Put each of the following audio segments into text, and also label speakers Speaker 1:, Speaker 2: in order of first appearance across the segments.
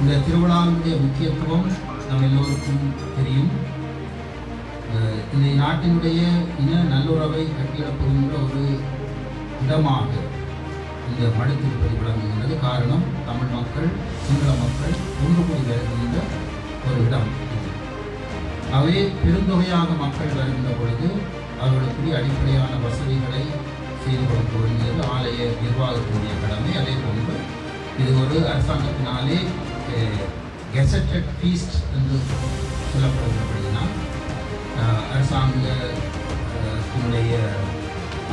Speaker 1: இந்த திருவிழாவினுடைய முக்கியத்துவம் நம் எல்லோருக்கும் தெரியும். இந்த நாட்டினுடைய இன நல்லுறவை கட்டிடப்படுகின்ற ஒரு இடமாக இந்த மடத்திருப்பதி விளங்குகின்றது. காரணம் தமிழ் மக்கள் சிங்கள மக்கள் ஒன்று கூடி வருகின்ற ஒரு இடம் அவை பெருந்தொகையாக மக்கள் வருகின்ற பொழுது அவர்களுக்குரிய அடிப்படையான வசதிகளை செய்து கொடுக்க வேண்டியது ஆலய நிர்வாகத்தினுடைய கடமை. அதே போன்று இது ஒரு அரசாங்கத்தினாலே கெசட்டட் ஃபீஸ்ட் என்று சொல்லப்படுகிறபடியினால் அப்படின்னா அரசாங்கத்தினுடைய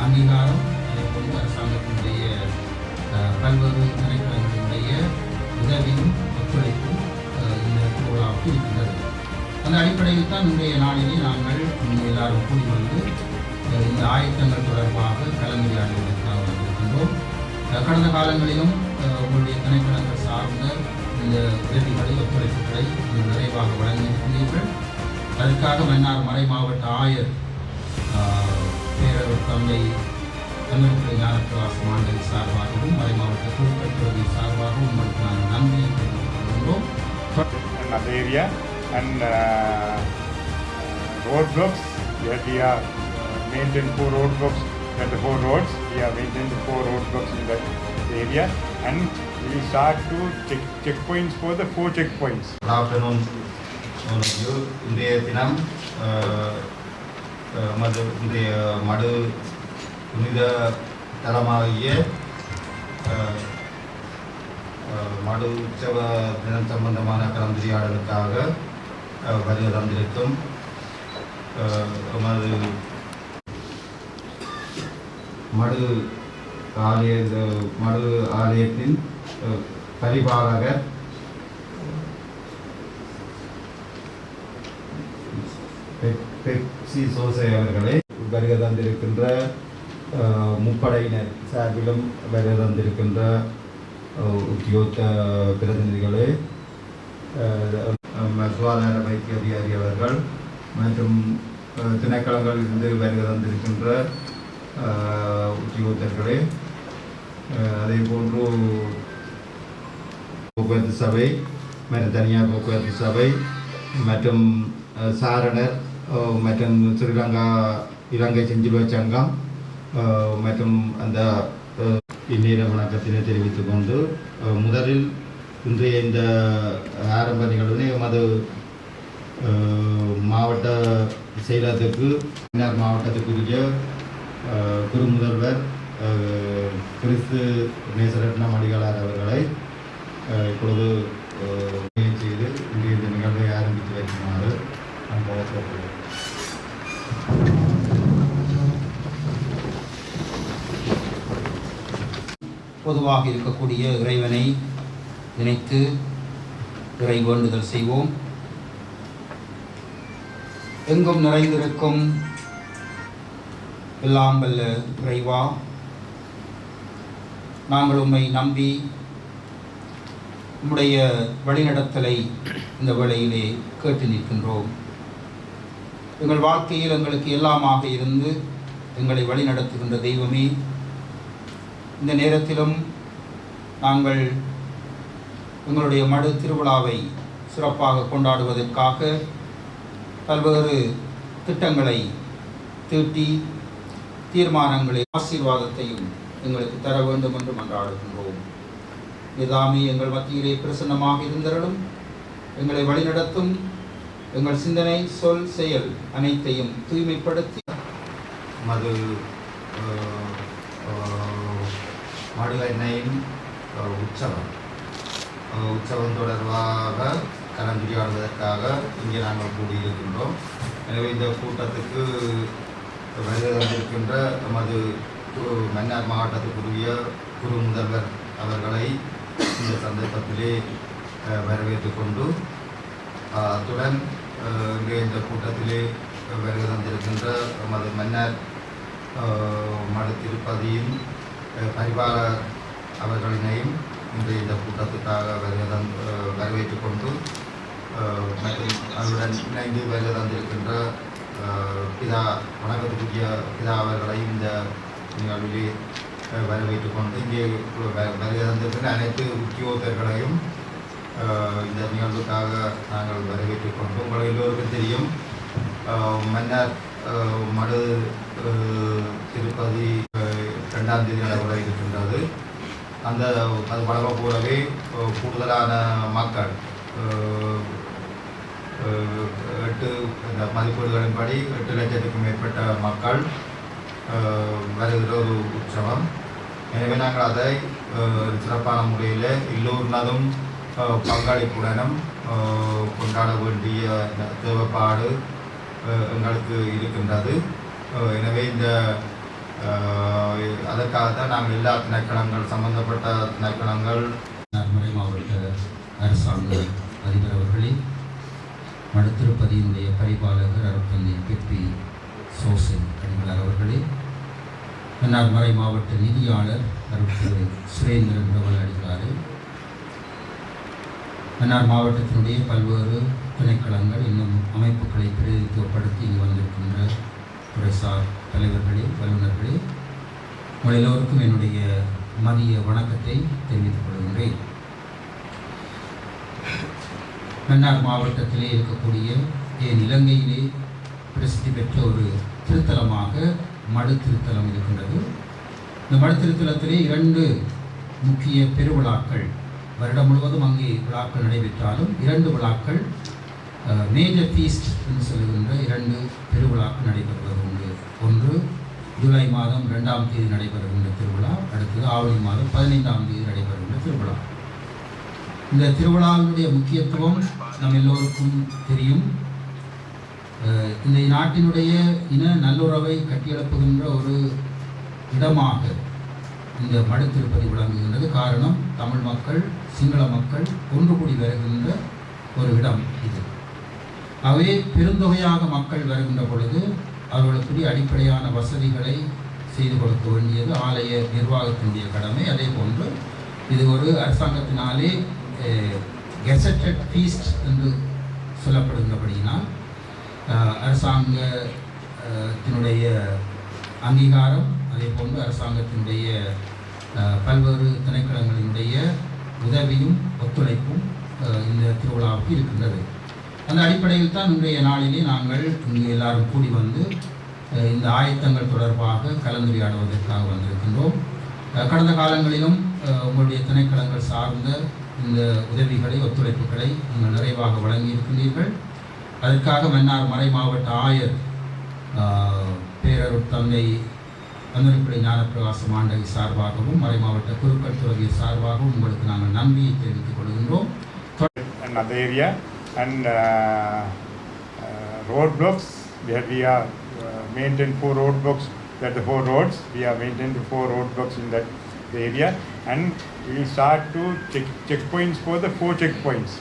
Speaker 1: அங்கீகாரம் அதே அரசாங்கத்தினுடைய பல்வேறு திணைக்களங்களினுடைய உதவியும் ஒத்துழைப்பும் இந்த திருவிழாவுக்கு இருக்கின்றது அந்த அடிப்படையில் தான் இன்றைய நாளிலே நாங்கள் இங்கே எல்லாரும் கூடி வந்து இந்த ஆயத்தங்கள் தொடர்பாக கலந்துரையாடுவதற்காக வந்திருக்கின்றோம் கடந்த காலங்களிலும் உங்களுடைய திரைப்படங்கள் சார்ந்த இந்த உதவிகளை ஒத்துழைப்புகளை நீங்கள் நிறைவாக வழங்கியிருக்கிறீர்கள் அதற்காக மன்னார் மறை மாவட்ட ஆயர் ஆஹ், பேரவர் தந்தை தமிழ்துறை ஞானப்பிரகாச மாண்டல் சார்பாகவும் மறை மாவட்ட குழுக்கட்டுறவி சார்பாகவும் உங்களுக்கு நாங்கள் நன்றியை தெரிவித்துக் கொள்கின்றோம்.
Speaker 2: Another area and uh, roadblocks where we are uh, maintained four roadblocks at the four roads we are maintained four roadblocks in that area and we start to check checkpoints for the four checkpoints
Speaker 3: Good afternoon, all of you. இன்றைய தினம் அஹ், மது இன்றைய மடு புனித தலமாகிய அஹ், மடு உற்சவ தினம் சம்பந்தமான கலந்துரையாடலுக்காக அஹ், வருகை தந்திருக்கும் எமது மடு ஆலய மடு ஆலயத்தின் பரிபாலகர் பெப்சி சோசை அவர்களே வருகை தந்திருக்கின்ற அஹ், முப்படையினர் சார்பிலும் வருகை தந்திருக்கின்ற உத்தியோக பிரதிநிதிகளே அஹ், சுகாதார வைத்திய அதிகாரி அவர்கள் மற்றும் அஹ், திணைக்களங்களில் இருந்து வருகை தந்திருக்கின்ற அஹ், உத்தியோகத்தர்களே அஹ், அதே போன்று போக்குவரத்து சபை மற்றும் தனியார் போக்குவரத்து சபை மற்றும் சாரணர் மற்றும் ஸ்ரீலங்கா இலங்கை செஞ்சிலுவ சங்கம் மற்றும் அந்த இந்நேர வணக்கத்தினை தெரிவித்துக் கொண்டு முதலில் இன்றைய இந்த ஆரம்ப நிகழ்வினை எமது மாவட்ட செயலகத்துக்கு பின்னர் மாவட்டத்துக்குரிய குரு முதல்வர் கிறிஸ்து நேசரட்னம் அடிகளார் அவர்களை இப்பொழுது செய்து இன்றைய இந்த நிகழ்வை ஆரம்பித்து வைக்குமாறு நான் கேட்டுக்கொள்கிறேன்
Speaker 1: பொதுவாக இருக்கக்கூடிய இறைவனை நினைத்து இறை வேண்டுதல் செய்வோம். எங்கும் நிறைந்திருக்கும் எல்லாம் வல்ல இறைவா நாங்கள் உம்மை நம்பி உம்முடைய வழிநடத்தலை இந்த வேளையிலே கேட்டு நிற்கின்றோம். எங்கள் வாழ்க்கையில் எங்களுக்கு எல்லாமாக இருந்து எங்களை வழிநடத்துகின்ற தெய்வமே இந்த நேரத்திலும் நாங்கள் எங்களுடைய மடு திருவிழாவை சிறப்பாக கொண்டாடுவதற்காக பல்வேறு திட்டங்களை தீட்டி தீர்மானங்களை ஆசீர்வாதத்தையும் எங்களுக்கு தர வேண்டும் என்று மன்றாடுகின்றோம். நிதாமி எங்கள் மத்தியிலே பிரசன்னமாக இருந்தருளும். எங்களை வழிநடத்தும். எங்கள் சிந்தனை சொல் செயல் அனைத்தையும் தூய்மைப்படுத்தி.
Speaker 3: மது அஹ், எண்ணெயின் உற்சவம். உற்சவம் தொடர்பாக கலந்துரையாடுவதற்காக இங்கே நாங்கள் கூடியிருக்கின்றோம். எனவே இந்த கூட்டத்துக்கு வருகை தந்திருக்கின்ற நமது மன்னார் மாவட்டத்துக்குரிய குரு முதல்வர் அவர்களை இந்த சந்தர்ப்பத்திலே அஹ், வரவேற்றுக் கொண்டு அத்துடன் இங்கே இந்த கூட்டத்திலே வருகை தந்திருக்கின்ற மது மன்னர் மது மடு திருப்பதியின் அஹ், பரிபாலர் அவர்களினையும் இன்று இந்த கூட்டத்துக்காக வருகை தந் வரவேற்று கொண்டு மற்றும் அவருடன் இணைந்து வருகை தந்திருக்கின்ற பிதா வணக்கத்துக்குரிய பிதா அவர்களையும் இந்த நிகழ்விலே வரவேற்றுக் கொண்டு இங்கே வ- வருகை தந்திருக்கின்ற அனைத்து உத்தியோகத்தர்களையும் அஹ், நாங்கள் வரவேற்றுக் கொண்டோம் உங்கள் எல்லோருக்கும் தெரியும். மன்னர் மடு திருப்பதி ரெண்டாம் தேதி நடைபெற இருக்கின்றது அந்த அது வளர போலவே கூடுதலான மக்கள் எட்டு இந்த மதிப்பீடுகளின்படி எட்டு லட்சத்துக்கும் மேற்பட்ட மக்கள் வருகிற ஒரு உற்சவம். எனவே நாங்கள் அதை சிறப்பான முறையில் எல்லோருனதும் பங்காளிப்புடனும் பங்களிப்புடனும் கொண்டாட வேண்டிய தேவைப்பாடு எங்களுக்கு இருக்கின்றது. எனவே இந்த அதற்காக தான் நாங்கள் எல்லா திணைக்களங்கள் சம்பந்தப்பட்ட திணைக்களங்கள்
Speaker 1: மறை மாவட்ட அரசாங்க அதிபர் அவர்களே மடுத்திருப்பதியினுடைய பரிபாலகர் அருட்தந்தை பிபி சோசன் அடிகளார் அவர்களே மன்னார் மறை மாவட்ட நிதியாளர் அருட்திரு சுரேந்திரன் பிரபல அடிகளாரே மன்னார் மாவட்டத்தினுடைய பல்வேறு துணைக்களங்கள் இன்னும் அமைப்புகளை பிரதிநிதித்துவப்படுத்தி இங்கு வந்திருக்கின்ற துறைசார் தலைவர்களே வல்லுநர்களே உங்கள் எல்லோருக்கும் என்னுடைய மதிய வணக்கத்தை தெரிவித்துக் கொள்கின்றேன். மன்னார் மாவட்டத்திலே இருக்கக்கூடிய ஏன் இலங்கையிலே பிரசித்தி பெற்ற ஒரு திருத்தலமாக மடு திருத்தலம் இருக்கின்றது இந்த மடு திருத்தலத்திலே இரண்டு முக்கிய பெருவிழாக்கள் வருடம் முழுவதும் அங்கே விழாக்கள் நடைபெற்றாலும் இரண்டு விழாக்கள் மேஜர் ஃபீஸ்ட் என்று சொல்லுகின்ற இரண்டு பெருவிழாக்கள் நடைபெறுவது உண்டு. ஒன்று ஜூலை மாதம் ரெண்டாம் தேதி நடைபெறுகின்ற திருவிழா அடுத்தது ஆவணி மாதம் பதினைந்தாம் தேதி நடைபெறுகின்ற திருவிழா. இந்த திருவிழாவினுடைய முக்கியத்துவம் நம் எல்லோருக்கும் தெரியும். இந்த நாட்டினுடைய இன நல்லுறவை கட்டியெழுப்புகின்ற ஒரு இடமாக இந்த மடு திருப்பதி விளங்குகின்றது. காரணம் தமிழ் மக்கள் சிங்கள மக்கள் ஒன்று கூடி வருகின்ற ஒரு இடம் இது. அவை பெருந்தொகையாக மக்கள் வருகின்ற பொழுது அவர்களுக்குரிய அடிப்படையான வசதிகளை செய்து கொடுக்க வேண்டியது ஆலய நிர்வாகத்தினுடைய கடமை. அதே போன்று இது ஒரு அரசாங்கத்தினாலே கெசட்டட் ஃபீஸ்ட் என்று சொல்லப்படுகின்றபடியினால் அரசாங்கத்தினுடைய அங்கீகாரம் அதே போன்று அரசாங்கத்தினுடைய பல்வேறு திணைக்களங்களினுடைய உதவியும் ஒத்துழைப்பும் இந்த திருவிழாவுக்கு இருக்கின்றது. அந்த அடிப்படையில் தான் இன்றைய நாளிலே நாங்கள் இங்கே எல்லாரும் கூடி வந்து இந்த ஆயத்தங்கள் தொடர்பாக கலந்துரையாடுவதற்காக வந்திருக்கின்றோம். கடந்த காலங்களிலும் உங்களுடைய திணைக்களங்கள் சார்ந்த இந்த உதவிகளை ஒத்துழைப்புகளை நீங்கள் நிறைவாக வழங்கியிருக்கின்றீர்கள். அதற்காக மன்னார் மறை மாவட்ட ஆயர் ஆஹ், பேரருட் தந்தை அந்தரிப்படை ஞானப்பிரகாசம் ஆண்டகை சார்பாகவும் மறை மாவட்ட குருக்கள் துறவியர் சார்பாகவும் உங்களுக்கு நாங்கள் நன்றியை தெரிவித்துக் கொள்கின்றோம்
Speaker 2: another area and uh, uh, roadblocks where we are uh, maintained four roadblocks that the four roads we are maintained four roadblocks in that area and we will start to check checkpoints for the four checkpoints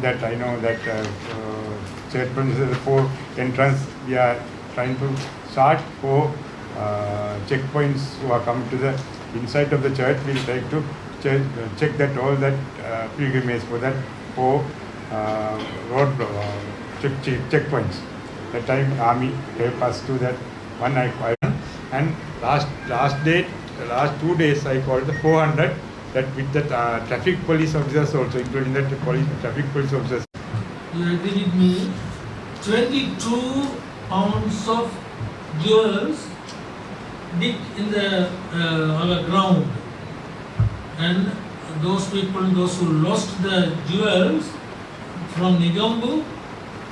Speaker 2: that I know that uh, uh, the entrance we are trying to start. For uh, checkpoints who are coming to the inside of the church we'll try to check, uh, check that all that uh, pilgrimage for that. For uh, road uh, check, check, checkpoints. That time army help us to that one I, and last last date the last two days I called the 400 that with that uh, traffic police officers also including that police traffic police officers
Speaker 4: you agree with me, 22 pounds of jewels dipped in the uh, on the ground. And those people, those who lost the jewels from Nigambu,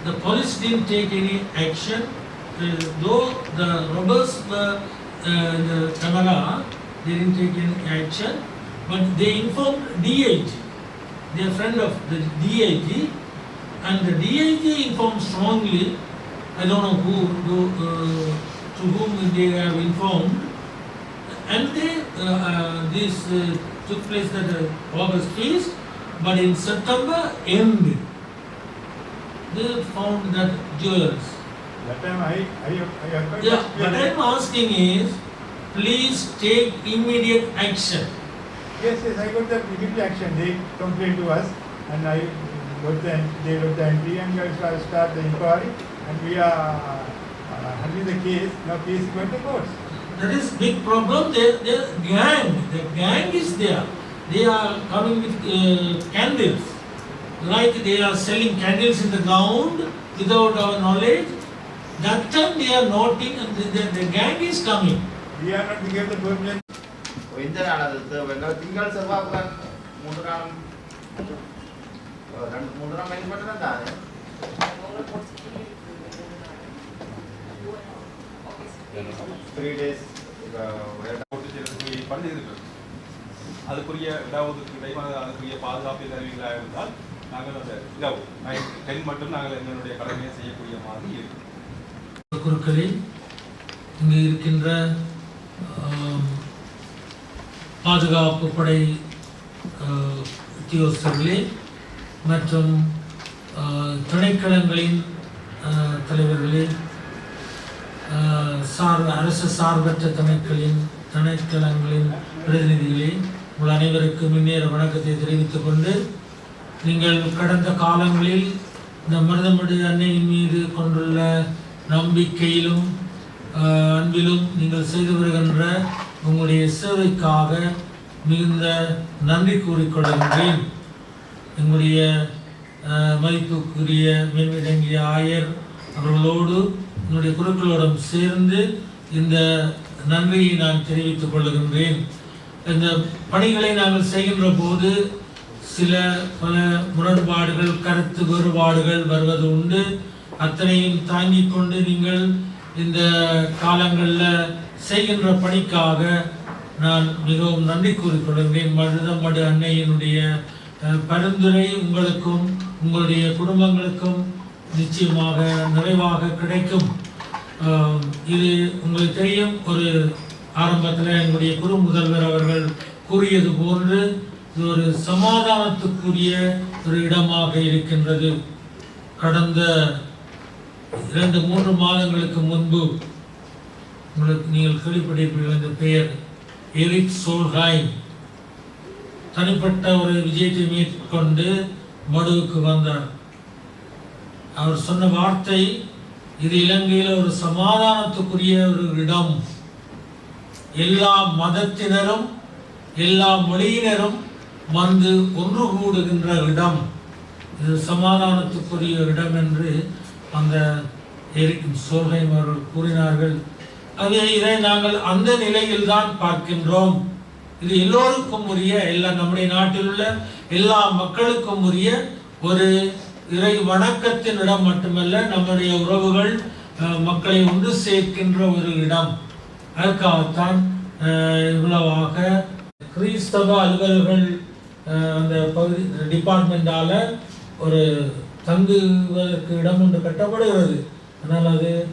Speaker 4: the police didn't take any action. Uh, though the robbers were uh, in the camera, they didn't take any action. But they informed DIG, they are friend of the DIG, and the DIG informed strongly, I don't know who, who, uh, to whom they have informed, and they, uh, uh, this uh, took place at the August feast, but in September end, they found that jewels.
Speaker 2: that time I I, I occurred
Speaker 4: Yeah, what I'm asking is, please take immediate action.
Speaker 2: Yes, yes, I got the immediate action. They complained to us, and I got the they got the entry and I start, start the inquiry, and we are uh, handling the case. Now case is going to court.
Speaker 4: That is big problem. Their gang, the gang is there. They are coming with uh, candles like they are selling candles in the ground without our knowledge. That time they are noting and the, the, the gang is coming.
Speaker 2: We are not given the permission.
Speaker 3: எந்த நாள் அது திங்கள் செவ்வாய் மூன்று நாள் ரெண்டு மூன்று நாள் பயன்பட்டு தான்? த்ரீ டேஸ்
Speaker 5: போட்டு செய்யறதுக்குரிய பணி இருக்கிறது அதுக்குரிய இடஒதுக்கீடையும் அது- அதுக்குரிய பாதுகாப்பு தருவீங்களாக இருந்தால் நாங்கள் அந்த இடவு நைன் டென் மட்டும் நாங்கள் எங்களுடைய கடமையை செய்யக்கூடிய மாதிரி இருக்கு
Speaker 4: குருக்களே இங்கு இருக்கின்ற பாதுகாப்பு படை ஆ, உத்தியோகஸ்தர்களே மற்றும் ஆ, திணைக்களங்களின் தலைவர்களே சார் அரசு சார்பற்ற திணைக்களின் திணைக்களங்களின் பிரதிநிதிகளே உங்கள் அனைவருக்கும் முன்னேற வணக்கத்தை தெரிவித்துக் கொண்டு நீங்கள் கடந்த காலங்களில் இந்த மருதமடு அன்னையின் மீது கொண்டுள்ள நம்பிக்கையிலும் அன்பிலும் நீங்கள் செய்து வருகின்ற உங்களுடைய சேவைக்காக மிகுந்த நன்றி கூறிக்கொள்கின்றேன் எங்களுடைய மதிப்புக்குரிய மேன்மிடங்கிய ஆயர் அவர்களோடு என்னுடைய குருக்களோடும் சேர்ந்து இந்த நன்றியை நான் தெரிவித்துக் கொள்கின்றேன். இந்த பணிகளை நாங்கள் செய்கின்ற போது சில பல முரண்பாடுகள் கருத்து வேறுபாடுகள் வருவது உண்டு. அத்தனையும் தாங்கிக் கொண்டு நீங்கள் இந்த காலங்களில் செய்கின்ற பணிக்காக நான் மிகவும் நன்றி கூறிக்கொள்கிறேன் மருதம் அன்னையினுடைய பரிந்துரை உங்களுக்கும் உங்களுடைய குடும்பங்களுக்கும் நிச்சயமாக நிறைவாக கிடைக்கும். இது உங்களுக்கு தெரியும் ஒரு ஆரம்பத்தில் எங்களுடைய குரு முதல்வர் அவர்கள் கூறியது போன்று இது ஒரு சமாதானத்துக்குரிய ஒரு இடமாக இருக்கின்றது. கடந்த இரண்டு மூன்று மாதங்களுக்கு முன்பு உங்களுக்கு நீங்கள் கேள்விப்பட்டிருப்பீர்கள் இந்த பெயர் எரிக் சோல்ஹாய் தனிப்பட்ட ஒரு விஜயத்தை மேற்கொண்டு மடுவுக்கு வந்தார். அவர் சொன்ன வார்த்தை இது இலங்கையில் ஒரு சமாதானத்துக்குரிய ஒரு இடம். எல்லா மதத்தினரும் எல்லா மொழியினரும் வந்து ஒன்று கூடுகின்ற இடம். இது சமாதானத்துக்குரிய இடம் என்று அந்த எரிக்கும் சோல்ஹைம் அவர்கள் கூறினார்கள். அது இதை நாங்கள் அந்த நிலையில் தான் பார்க்கின்றோம். இது எல்லோருக்கும் உரிய எல்லா நம்முடைய நாட்டில் உள்ள எல்லா மக்களுக்கும் உரிய ஒரு இறை வணக்கத்தின் இடம் மட்டுமல்ல நம்முடைய உறவுகள் மக்களை ஒன்று சேர்க்கின்ற ஒரு இடம். அதற்காகத்தான் இவ்வளவாக கிறிஸ்தவ அலுவலர்கள் அந்த பகுதி டிபார்ட்மெண்டால ஒரு தங்குவதற்கு இடம் ஒன்று கட்டப்படுகிறது. ஆனால் அது